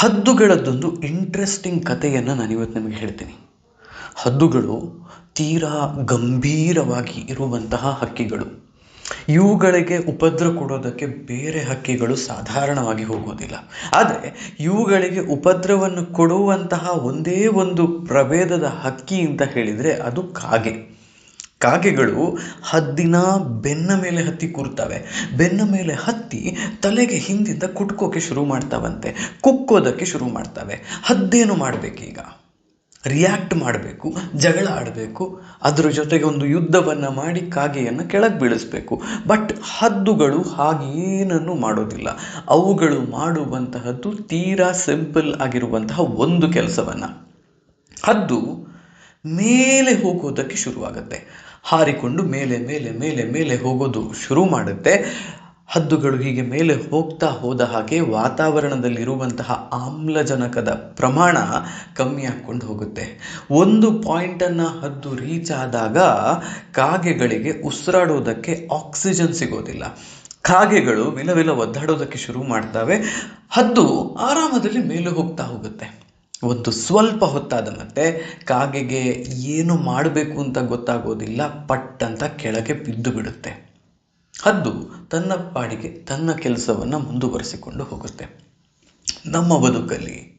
ಹದ್ದುಗಳದ್ದೊಂದು interesting ಕಥೆಯನ್ನು ನಾನಿವತ್ತು ನಿಮಗೆ ಹೇಳ್ತೀನಿ. ಹದ್ದುಗಳು ತೀರಾ ಗಂಭೀರವಾಗಿ ಇರುವಂತಹ ಹಕ್ಕಿಗಳು. ಇವುಗಳಿಗೆ ಉಪದ್ರ ಕೊಡೋದಕ್ಕೆ ಬೇರೆ ಹಕ್ಕಿಗಳು ಸಾಧಾರಣವಾಗಿ ಹೋಗೋದಿಲ್ಲ. ಆದರೆ ಇವುಗಳಿಗೆ ಉಪದ್ರವನ್ನು ಕೊಡುವಂತಹ ಒಂದೇ ಒಂದು ಪ್ರಭೇದದ ಹಕ್ಕಿ ಅಂತ ಹೇಳಿದರೆ ಅದು ಕಾಗೆ. ಕಾಗೆಗಳು ಹದ್ದಿನ ಬೆನ್ನ ಮೇಲೆ ಹತ್ತಿ ಕೂರ್ತವೆ. ಬೆನ್ನ ಮೇಲೆ ಹತ್ತಿ ತಲೆಗೆ ಹಿಂದಿಂದ ಕುಟ್ಕೋಕೆ ಶುರು ಮಾಡ್ತಾವಂತೆ. ಕುಕ್ಕೋದಕ್ಕೆ ಶುರು ಮಾಡ್ತವೆ. ಹದ್ದೇನು ಮಾಡಬೇಕೀಗ? ರಿಯಾಕ್ಟ್ ಮಾಡಬೇಕು, ಜಗಳ ಆಡಬೇಕು, ಅದರ ಜೊತೆಗೆ ಒಂದು ಯುದ್ಧವನ್ನು ಮಾಡಿ ಕಾಗೆಯನ್ನು ಕೆಳಗೆ ಬೀಳಿಸ್ಬೇಕು. ಬಟ್ ಹದ್ದುಗಳು ಹಾಗೇನನ್ನು ಮಾಡೋದಿಲ್ಲ. ಅವುಗಳು ಮಾಡುವಂತಹದ್ದು ತೀರಾ ಸಿಂಪಲ್ ಆಗಿರುವಂತಹ ಒಂದು ಕೆಲಸವನ್ನು. ಹದ್ದು ಮೇಲೆ ಹೋಗೋದಕ್ಕೆ ಶುರುವಾಗುತ್ತೆ. ಹಾರಿಕೊಂಡು ಮೇಲೆ ಮೇಲೆ ಮೇಲೆ ಮೇಲೆ ಹೋಗೋದು ಶುರು ಮಾಡುತ್ತೆ. ಹದ್ದುಗಳು ಹೀಗೆ ಮೇಲೆ ಹೋಗ್ತಾ ಹೋದ ಹಾಗೆ ವಾತಾವರಣದಲ್ಲಿರುವಂತಹ ಆಮ್ಲಜನಕದ ಪ್ರಮಾಣ ಕಮ್ಮಿ ಆಗ್ಕೊಂಡು ಹೋಗುತ್ತೆ. ಒಂದು ಪಾಯಿಂಟನ್ನು ಹದ್ದು ರೀಚ್ ಆದಾಗ ಕಾಗೆಗಳಿಗೆ ಉಸಿರಾಡೋದಕ್ಕೆ ಆಕ್ಸಿಜನ್ ಸಿಗೋದಿಲ್ಲ. ಕಾಗೆಗಳು ವಿಲ ವಿಲ ಒದ್ದಾಡೋದಕ್ಕೆ ಶುರು ಮಾಡ್ತವೆ. ಹದ್ದು ಆರಾಮದಲ್ಲಿ ಮೇಲೆ ಹೋಗ್ತಾ ಹೋಗುತ್ತೆ. ಒಂದು ಸ್ವಲ್ಪ ಹೊತ್ತಾದ ಮತ್ತೆ ಕಾಗೆಗೆ ಏನು ಮಾಡಬೇಕು ಅಂತ ಗೊತ್ತಾಗೋದಿಲ್ಲ, ಪಟ್ ಅಂತ ಕೆಳಗೆ ಬಿದ್ದು ಬಿಡುತ್ತೆ. ಹದ್ದು ತನ್ನ ಪಾಡಿಗೆ ತನ್ನ ಕೆಲಸವನ್ನು ಮುಂದುವರಿಸಿಕೊಂಡು ಹೋಗುತ್ತೆ. ನಮ್ಮ ಬದುಕಲ್ಲಿ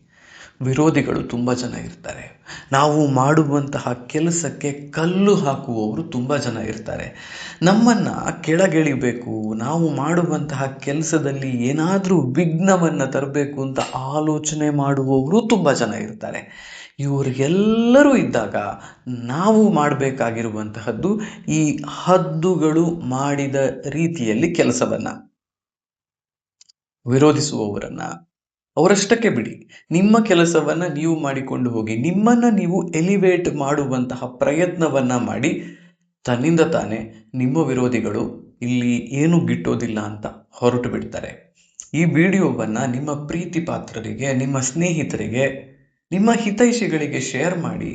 ವಿರೋಧಿಗಳು ತುಂಬ ಜನ ಇರ್ತಾರೆ. ನಾವು ಮಾಡುವಂತಹ ಕೆಲಸಕ್ಕೆ ಕಲ್ಲು ಹಾಕುವವರು ತುಂಬ ಜನ ಇರ್ತಾರೆ. ನಮ್ಮನ್ನು ಕೆಳಗೆಳಿಬೇಕು, ನಾವು ಮಾಡುವಂತಹ ಕೆಲಸದಲ್ಲಿ ಏನಾದರೂ ವಿಘ್ನವನ್ನು ತರಬೇಕು ಅಂತ ಆಲೋಚನೆ ಮಾಡುವವರು ತುಂಬ ಜನ ಇರ್ತಾರೆ. ಇವರೆಲ್ಲರೂ ಇದ್ದಾಗ ನಾವು ಮಾಡಬೇಕಾಗಿರುವಂತಹದ್ದು ಈ ಹದ್ದುಗಳು ಮಾಡಿದ ರೀತಿಯಲ್ಲಿ ಕೆಲಸವನ್ನು, ವಿರೋಧಿಸುವವರನ್ನು. ಅವರಷ್ಟಕ್ಕೆ ಬಿಡಿ. ನಿಮ್ಮ ಕೆಲಸವನ್ನು ನೀವು ಮಾಡಿಕೊಂಡು ಹೋಗಿ, ನಿಮ್ಮನ್ನು ನೀವು ಎಲಿವೇಟ್ ಮಾಡುವಂತಹ ಪ್ರಯತ್ನವನ್ನು ಮಾಡಿ, ತನ್ನಿಂದ ತಾನೇ ನಿಮ್ಮ ವಿರೋಧಿಗಳು ಇಲ್ಲಿ ಏನು ಗಿಟ್ಟೋದಿಲ್ಲ ಅಂತ ಹೊರಟು ಬಿಡ್ತಾರೆ. ಈ ವಿಡಿಯೋವನ್ನು ನಿಮ್ಮ ಪ್ರೀತಿ ಪಾತ್ರರಿಗೆ, ನಿಮ್ಮ ಸ್ನೇಹಿತರಿಗೆ, ನಿಮ್ಮ ಹಿತೈಷಿಗಳಿಗೆ ಶೇರ್ ಮಾಡಿ,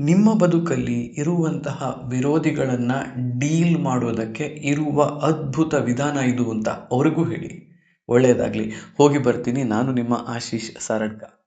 ನಿಮ್ಮ ಬದುಕಲ್ಲಿ ಇರುವಂತಹ ವಿರೋಧಿಗಳನ್ನು ಡೀಲ್ ಮಾಡೋದಕ್ಕೆ ಇರುವ ಅದ್ಭುತ ವಿಧಾನ ಇದು ಅಂತ ಅವರಿಗೂ ಹೇಳಿ. ಒಳ್ಳೆಯದಾಗಲಿ ಹೋಗಿ ಬರ್ತೀನಿ. ನಾನು ನಿಮ್ಮ ಆಶೀಶ್ ಸಾರಡ್ಕ.